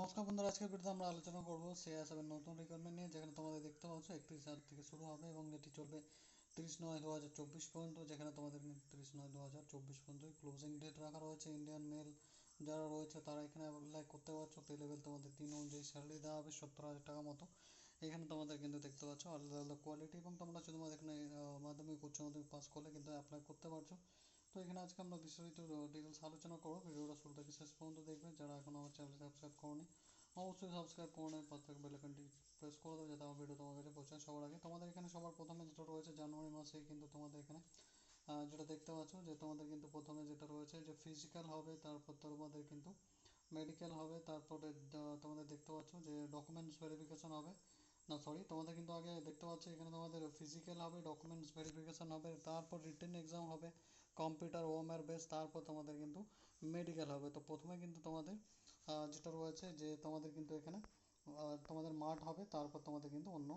নমস্কার বন্ধুরা, আজকের ভিডিওতে আমরা আলোচনা করব সিআইএসএফের নতুন রিক্রুটমেন্ট নিয়ে, যেখানে তোমাদের দেখতে পাচ্ছ একত্রিশ সাল থেকে শুরু হবে এবং এটি চলবে তিরিশ নয় দু হাজার চব্বিশ পর্যন্ত, যেখানে তোমাদের তিরিশ নয় দু হাজার চব্বিশ পর্যন্ত ক্লোজিং ডেট রাখা রয়েছে। ইন্ডিয়ান মেল যারা রয়েছে, তারা এখানে অ্যাপ্লাই করতে পারছ। পে লেভেল তোমাদের তিন অনুযায়ী স্যালারি দেওয়া হবে সত্তর হাজার টাকা মতো। এখানে তোমাদের কিন্তু দেখতে পাচ্ছ আলাদা আলাদা কোয়ালিটি এবং তোমরা শুধুমাত্র এখানে মাধ্যমিক, উচ্চ মাধ্যমিক পাস করলে কিন্তু অ্যাপ্লাই করতে পারছ। তো এখানে আজকে আমরা বিস্তারিত ডিটেলস আলোচনা করব। ভিডিওটা শুরু থেকে শেষ পর্যন্ত দেখবে যারা এখন আমার চ্যানেল সাবস্ক্রাইব করনি, অবশ্যই সাবস্ক্রাইব করে নেবে পাঁচ বেল আইকনটি প্রেস করে দেবে যাতে আমার ভিডিও তোমার কাছে পৌঁছায় সবার আগে। তোমাদের এখানে সবার প্রথমে যেটা রয়েছে, জানুয়ারি মাসে কিন্তু তোমাদের এখানে যেটা দেখতে পাচ্ছ যে তোমাদের কিন্তু প্রথমে যেটা রয়েছে যে ফিজিক্যাল হবে, তারপর তোমাদের কিন্তু মেডিকেল হবে, তারপরে তোমাদের দেখতে পাচ্ছ যে ডকুমেন্টস ভেরিফিকেশন হবে। না সরি তোমাদের কিন্তু আগে দেখতে পাচ্ছ এখানে তোমাদের ফিজিক্যাল হবে ডকুমেন্টস ভেরিফিকেশন হবে, তারপর রিটেন এক্সাম হবে কম্পিউটার ওএমআর বেস তারপর তোমাদের কিন্তু মেডিকেল হবে। তো প্রথমে কিন্তু তোমাদের যেটা রয়েছে যে তোমাদের কিন্তু এখানে তোমাদের মাঠ হবে, তারপর তোমাদের কিন্তু অন্য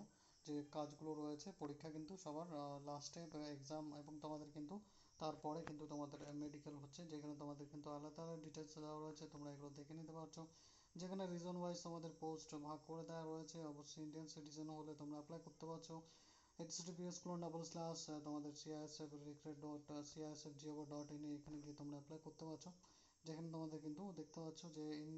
যে কাজগুলো রয়েছে, পরীক্ষা কিন্তু সবার লাস্টে এক্সাম এবং তোমাদের কিন্তু তারপরে কিন্তু তোমাদের মেডিকেল হচ্ছে। যেখানে তোমাদের কিন্তু আলাদা আলাদা ডিটেলস দেওয়া রয়েছে, তোমরা এগুলো দেখে নিতে পারছ। যেখানে রিজন ওয়াইজ তোমাদের পোস্ট ভাগ করে দেওয়া রয়েছে, অবশ্যই ইন্ডিয়ান সিটিজেন হলে তোমরা অ্যাপ্লাই করতে পারছ। ডাবল স্ল্যাশ তোমাদের ডট জিও ডট ইন এখানে গিয়ে তোমরা অ্যাপ্লাই করতে পারছ। যেখানে তোমাদের কিন্তু দেখতে পাচ্ছ যে ইন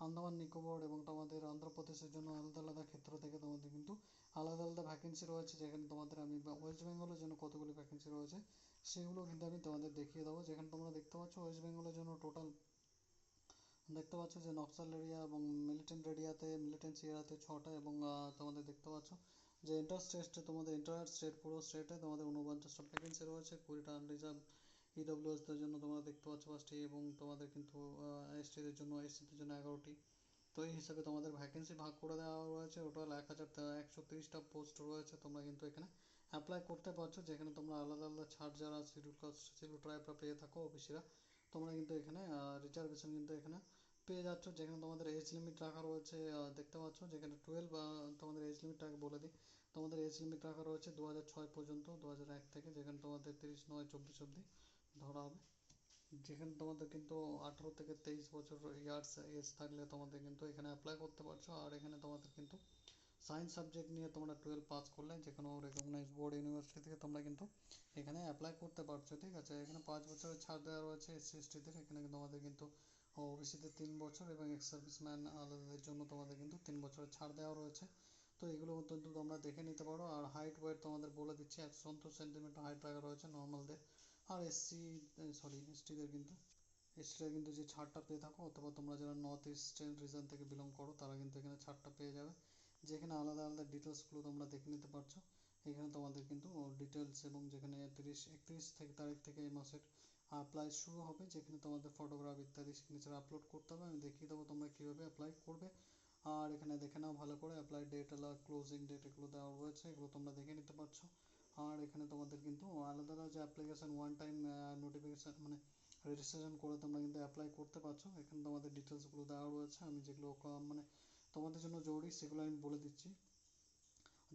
আন্দামান, নিকোবর এবং তোমাদের অন্ধ্রপ্রদেশের জন্য আলাদা আলাদা ক্ষেত্র থেকে তোমাদের কিন্তু আলাদা আলাদা ভ্যাকেন্সি রয়েছে। যেখানে তোমাদের আমি ওয়েস্ট বেঙ্গলের জন্য কতগুলি ভ্যাকেন্সি রয়েছে, সেগুলো কিন্তু আমি তোমাদের দেখিয়ে দেবো। যেখানে তোমরা দেখতে পাচ্ছ ওয়েস্ট বেঙ্গলের জন্য টোটাল দেখতে পাচ্ছ যে নকশাল এরিয়া এবং মিলিটেন্ট এরিয়াতে মিলিটেন্সি এরিয়াতে ছটা এবং তোমাদের দেখতে পাচ্ছ যে ইন্টার স্টেটে তোমাদের ইন্টার স্টেট পুরো স্টেটে তোমাদের উনপঞ্চাশটা ভ্যাকেন্সি রয়েছে, কুড়িটা আনরিজার্ভ ইডব্লিউএসদের জন্য তোমরা দেখতে পাচ্ছ পাঁচটি এবং তোমাদের কিন্তু এসটিদের জন্য এসসিদের জন্য এগারোটি। তো এই হিসাবে তোমাদের ভ্যাকেন্সি ভাগ করে দেওয়া রয়েছে টোটাল এক হাজার একশো তিরিশটা পোস্ট রয়েছে, তোমরা কিন্তু এখানে অ্যাপ্লাই করতে পারছ, যেখানে তোমরা আলাদা আলাদা ছাড় যারা শিডিউল কাস্ট শিডিউল ট্রাইবরা পেয়ে থাকো অফিসিরা তোমরা কিন্তু এখানে রিজার্ভেশন কিন্তু এখানে পেয়ে যাচ্ছ, যেখানে তোমাদের এজ লিমিট রাখা রয়েছে দেখতে পাচ্ছ, যেখানে টুয়েলভ তোমাদের এজ লিমিটটাকে বলে দিই। তোমাদের এজ লিমিট রাখা রয়েছে দু ছয় পর্যন্ত দু এক থেকে, যেখানে তোমাদের তিরিশ, নয়, চব্বিশ অবধি ধরা হবে। যেখানে তোমাদের কিন্তু আঠেরো থেকে তেইশ বছর ইয়ার্স এজ থাকলে তোমাদের কিন্তু এখানে অ্যাপ্লাই করতে পারছ। আর এখানে তোমাদের কিন্তু সায়েন্স সাবজেক্ট নিয়ে তোমরা টুয়েলভ পাস করলে যে কোনো রেকগনাইজ বোর্ড ইউনিভার্সিটি থেকে তোমরা কিন্তু এখানে অ্যাপ্লাই করতে পারছ, ঠিক আছে? এখানে পাঁচ বছরের ছাড় দেওয়া রয়েছে এসসি এসটিদের এখানে তোমাদের কিন্তু ওবিসিতে তিন বছর এবং এক্স সার্ভিসম্যান আলাদাদের জন্য তোমাদের কিন্তু তিন বছরের ছাড় দেওয়া রয়েছে। তো এগুলো কিন্তু তোমরা দেখে নিতে পারো। আর হাইট ওয়েট তোমাদের বলে দিচ্ছি, একশো সত্তর সেন্টিমিটার হাইট রাখা রয়েছে নর্মালদের আর এসসি সরি এসটিদের কিন্তু এসটিরা কিন্তু যে ছাড়টা পেয়ে থাকো, অথবা তোমরা যারা নর্থ ইস্টার্ন রিজন থেকে বিলং করো, তারা কিন্তু এখানে ছাড়টা পেয়ে যাবে। যেখানে আলাদা আলাদা ডিটেলসগুলো তোমরা দেখে নিতে পারছ। এখানে তোমাদের কিন্তু ডিটেলস এবং যেখানে তিরিশ একত্রিশ থেকে তারিখ থেকে এই মাসের অ্যাপ্লাই শুরু হবে, যেখানে তোমাদের ফটোগ্রাফ ইত্যাদি সিগনেচার আপলোড করতে হবে, আমি দেখিয়ে দেবো তোমরা কীভাবে অ্যাপ্লাই করবে। আর এখানে দেখে নাও ভালো করে অ্যাপ্লাই ডেট আলা ক্লোজিং ডেট এগুলো দেওয়া রয়েছে, এগুলো তোমরা দেখে নিতে পারছ। আর এখানে তোমাদের কিন্তু আলাদা যে অ্যাপ্লিকেশান ওয়ান টাইম নোটিফিকেশান মানে রেজিস্ট্রেশন করে তোমরা কিন্তু অ্যাপ্লাই করতে পারছ। এখানে তোমাদের ডিটেলসগুলো দেওয়া রয়েছে, আমি যেগুলো মানে তোমাদের জন্য জরুরি সেগুলো আমি বলে দিচ্ছি।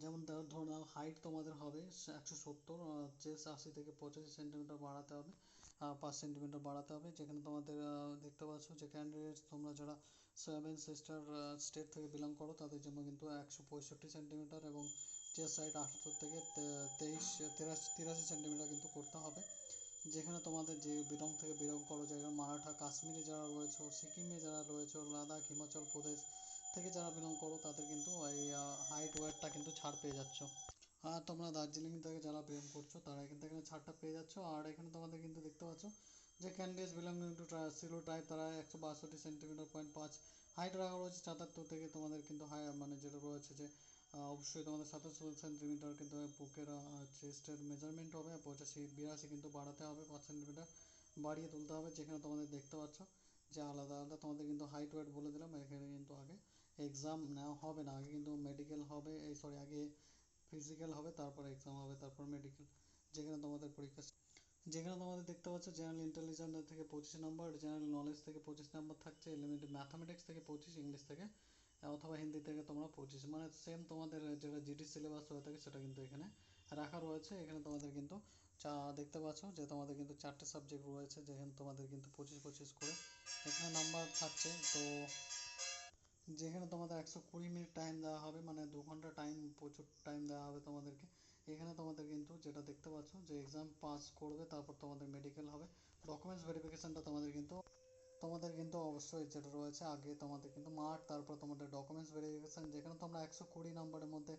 যেমন ধরো নাও হাইট তোমাদের হবে একশো সত্তর চেস্ট আশি থেকে পঁচাশি সেন্টিমিটার বাড়াতে হবে পাঁচ সেন্টিমিটার বাড়াতে হবে। যেখানে তোমাদের দেখতে পাচ্ছ যে ক্যান্ডিডেট তোমরা যারা সেভেন সিস্টার স্টেট থেকে বিলং করো, তাদের জন্য কিন্তু একশো পঁয়ষট্টি সেন্টিমিটার এবং চেস্ট হাইট আঠাত্তর থেকে তেইশ, তিরাশি তিরাশি সেন্টিমিটার কিন্তু করতে হবে। যেখানে তোমাদের যে বিলং থেকে বিলং করো, যেমন মারাঠা, কাশ্মীরে যারা রয়েছে, সিকিমে যারা রয়েছে, লাদাখ, হিমাচল প্রদেশ থেকে যারা বিলং করো, তাদের কিন্তু এই হাইট ওয়েটটা কিন্তু ছাড় পেয়ে যাচ্ছ। আর তোমরা দার্জিলিং থেকে যারা বিলং করছ, তারা কিন্তু এখানে ছাড়টা পেয়ে যাচ্ছ। আর এখানে তোমাদের কিন্তু দেখতে পাচ্ছ যে ক্যান্ডিডেটস বিলঙ্গিং টু সিলো টাইপ তারা একশো বাষট্টি সেন্টিমিটার পয়েন্ট পাঁচ হাইট রাখা রয়েছে। সাতাত্তর থেকে তোমাদের কিন্তু হাই মানে যেটা রয়েছে যে অবশ্যই তোমাদের সাতাশ সেন্টিমিটার কিন্তু বুকের চেস্টের মেজারমেন্ট হবে। পঁচাশি বিরাশি কিন্তু বাড়াতে হবে। পাঁচ সেন্টিমিটার বাড়িয়ে তুলতে হবে, যেখানে তোমাদের দেখতে পাচ্ছ যে আলাদা আলাদা তোমাদের কিন্তু হাইট ওয়েট বলে দিলাম। এখানে কিন্তু আগে এক্সাম নেওয়া হবে না, আগে কিন্তু মেডিকেল হবে, এই সরি আগে ফিজিক্যাল হবে, তারপর এক্সাম হবে, তারপর মেডিকেল যেখানে তোমাদের পরীক্ষা যেখানে তোমাদের দেখতে পাচ্ছ জেনারেল ইন্টেলিজেন্স থেকে পঁচিশ নম্বর জেনারেল নলেজ থেকে পঁচিশ নম্বর থাকছে এলিমেন্টারি ম্যাথামেটিক্স থেকে পঁচিশ ইংলিশ থেকে অথবা হিন্দি থেকে তোমরা পঁচিশ মানে সেম তোমাদের যেটা জিডি সিলেবাস হয়ে থাকে সেটা কিন্তু এখানে রাখা রয়েছে, এখানে তোমাদের কিন্তু চা, দেখতে পাচ্ছ যে তোমাদের কিন্তু চারটে সাবজেক্ট রয়েছে, যেখানে তোমাদের কিন্তু পঁচিশ পঁচিশ করে এখানে নাম্বার থাকছে, তো যেখানে তোমাদের একশো কুড়ি মিনিট টাইম দেওয়া হবে মানে দু ঘণ্টা টাইম প্রচুর টাইম দেওয়া হবে তোমাদেরকে। এখানে তোমাদের কিন্তু যেটা দেখতে পাচ্ছ, যে এক্সাম পাস করবে, তারপর তোমাদের মেডিকেল হবে। ডকুমেন্টস ভেরিফিকেশনটা তোমাদের কিন্তু তোমাদের কিন্তু অবশ্যই যেটা রয়েছে, আগে তোমাদের কিন্তু মার্ক তারপর তোমাদের ডকুমেন্টস ভেরিফিকেশন যেখানে তোমরা একশো কুড়ি নম্বরের মধ্যে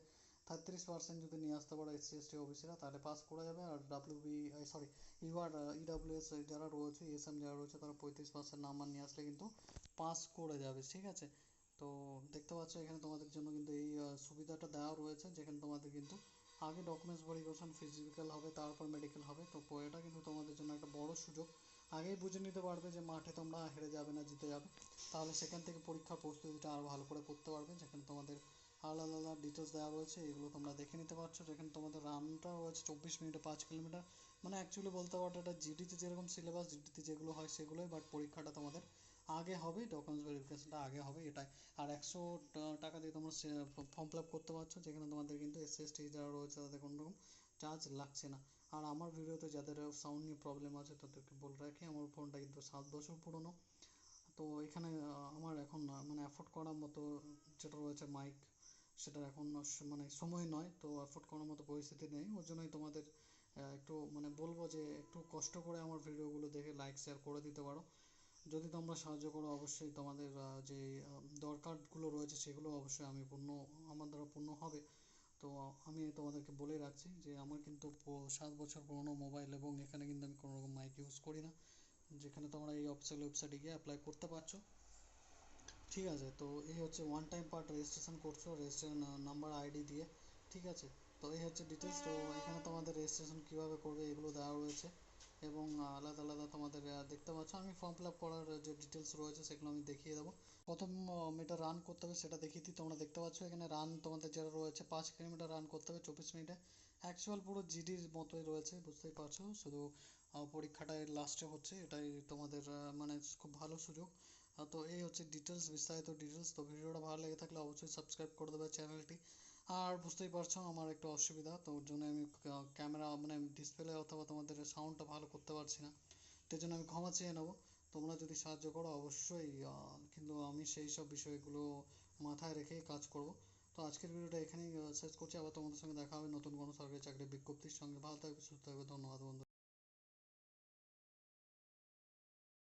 তেত্রিশ পার্সেন্ট যদি নিয়ে আসতে পারো এসসি এসটি তাহলে পাস করা যাবে। আর W B sorry UR EWS যারা রয়েছে এসএম যারা রয়েছে, তারা পঁয়ত্রিশ পার্সেন্ট নাম্বার নিয়ে আসলে কিন্তু পাস করে যাবে, ঠিক আছে? তো দেখতে পাচ্ছ এখানে তোমাদের জন্য কিন্তু এই সুবিধাটা দেওয়া রয়েছে, যেখানে তোমাদের কিন্তু আগে ডকুমেন্টস ভেরিফিকেশন ফিজিক্যাল হবে, তারপর মেডিকেল হবে। তো এটা কিন্তু তোমাদের জন্য একটা বড় সুযোগ। আগেই বুঝে নিতে পারবে যে মাঠে তোমরা হেরে যাবে না, জিতে যাবে। তাহলে সেখান থেকে পরীক্ষার প্রস্তুতিটা আরও ভালো করে করতে পারবে, যেখানে তোমাদের আলাদা আলাদা ডিটেলস দেওয়া রয়েছে, এগুলো তোমরা দেখে নিতে পারছ। যেখানে তোমাদের রানটা রয়েছে চব্বিশ মিনিটে পাঁচ কিলোমিটার। মানে অ্যাকচুয়ালি বলতে পারো এটা জিডিতে যেরকম সিলেবাস জিডিতে যেগুলো হয় সেগুলোই বাট পরীক্ষাটা তোমাদের আগে হবে ডকুমেন্টস ভেরিফিকেশনটা আগে হবে, এটাই। আর একশো টাকা দিয়ে তোমরা ফর্ম ফিল আপ করতে পারছ, যেখানে তোমাদের কিন্তু এসসি এসটি যারা রয়েছে তাদের কোনো রকম চার্জ লাগছে না। আর আমার ভিডিওতে যাদের সাউন্ড নিয়ে প্রবলেম আছে, তাদেরকে বলে রাখি, আমার ফোনটা কিন্তু সাত বছর পুরনো। তো এখানে আমার এখন মানে অ্যাফোর্ড করার মতো যেটা রয়েছে মাইক সেটা এখন মানে সময় নয়, তো অ্যাফোর্ড করার মতো পরিস্থিতি নেই। ওর জন্যই তোমাদের একটু মানে বলব যে, একটু কষ্ট করে আমার ভিডিওগুলো দেখে লাইক শেয়ার করে দিতে পারো। যদি তোমরা সাহায্য করো, অবশ্যই তোমাদের যে দরকারগুলো রয়েছে সেগুলো অবশ্যই আমি পূর্ণ, আমার দ্বারা পূর্ণ হবে। তো আমি তোমাদেরকে বলে রাখছি যে, আমার কিন্তু সাত বছর পুরনো মোবাইল এবং এখানে কিন্তু আমি কোনো রকম মাইক ইউজ করি না। যেখানে তোমরা এই অফিসিয়াল ওয়েবসাইটে গিয়ে অ্যাপ্লাই করতে পারছ। ঠিক আছে? তো এই হচ্ছে ওয়ান টাইম পার্ট রেজিস্ট্রেশন করছ রেজিস্ট্রেশন নাম্বার আইডি দিয়ে। ঠিক আছে? তো এই হচ্ছে ডিটেলস তো এখানে তোমাদের রেজিস্ট্রেশন কীভাবে করবে এগুলো দেওয়া রয়েছে। এবং আলাদা আলাদা তোমাদের দেখতে পাচ্ছ। আমি ফর্ম ফিল আপ করার যে ডিটেলস রয়েছে সেগুলো আমি দেখিয়ে দেবো। প্রথম মিটার রান করতে হবে সেটা দেখিয়ে দিই। তোমরা দেখতে পাচ্ছ এখানে রান তোমাদের যেটা রয়েছে পাঁচ কিলোমিটার রান করতে হবে চব্বিশ মিনিটে। অ্যাকচুয়াল পুরো জিডির মতোই রয়েছে বুঝতেই পারছ? শুধু আহ, পরীক্ষাটা এর লাস্টে হচ্ছে এটাই তোমাদের মানে খুব ভালো সুযোগ। তো এই হচ্ছে ডিটেলস বিস্তারিত ডিটেলস তো ভিডিওটা ভালো লেগে থাকলে অবশ্যই সাবস্ক্রাইব করে দেবে চ্যানেলটি আর বুঝতেই পারছ আমার একটু অসুবিধা, তো ওর জন্য আমি ক্যামেরা মানে ডিসপ্লে অথবা তোমাদের সাউন্ডটা ভালো করতে পারছি না। তার জন্য আমি ক্ষমা চেয়ে নেব। তোমরা যদি সাহায্য করো অবশ্যই কিন্তু আমি সেই সব বিষয়গুলো মাথায় রেখেই কাজ করব। তো আজকের ভিডিওটা এখানেই শেষ করছি। আবার তোমাদের সঙ্গে দেখা হবে নতুন কোনো সরকারি চাকরির বিজ্ঞপ্তির সঙ্গে। ভালো থাকবে, সুস্থ থাকবে। ধন্যবাদ বন্ধু।